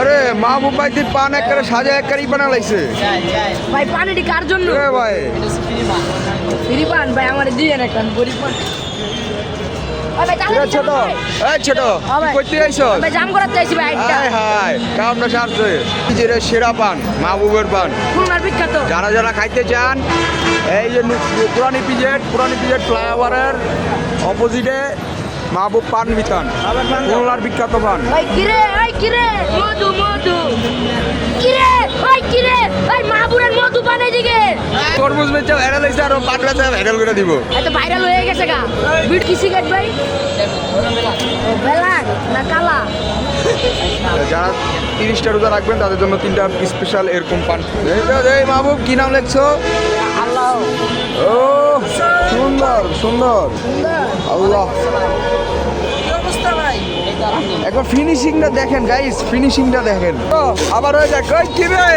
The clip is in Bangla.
আরে মাহবুব ভাই তুই পান একবারে সাজা একবারই বানা লাইছে ভাই পানিটি কার জন্য? এ ভাই। ফ্রি পান ভাই আমার দিয়ে একটা গরিব পান। ওই ভাই এ ছোট। এই ছোট তুই আইছো জাম করাতে আইছি ভাই হাই হাই কাম সারছে। যে সেরা পান মাহবুবের পান। খুলনার বিখ্যাত। যারা যারা খাইতে চান এই যে পুরানি পিজেট পুরানি পিজেট ফ্লাইওভারের অপোজিটে মাহবুব পান বিতান খুলনার বিখ্যাত পান। ভাই কিরে ওই কিরে? মধু মধু। কিরে? ওই কিরে? ওই মাহবুরের মধু পানে দিকে তরমুজ বেচা ভাইরাল হয়েছে আর পান বেচা ভাইরাল করে দিব। এত ভাইরাল হয়ে গেছে গা। বিট কি সিগারেট ভাই? ও বেলাক না কালা। যারা তিরিশটা রোজা রাখবেন তাদের জন্য তিনটা স্পেশাল এরকম পান। এই মাহবুব কি নাম লেখছো? আল্লাহ। ও সুন্দর। সুন্দর। আল্লাহ। একবার ফিনিশিংটা দেখেন গাইস ফিনিশিংটা দেখেন। আবার হয়ে যাক কি রে?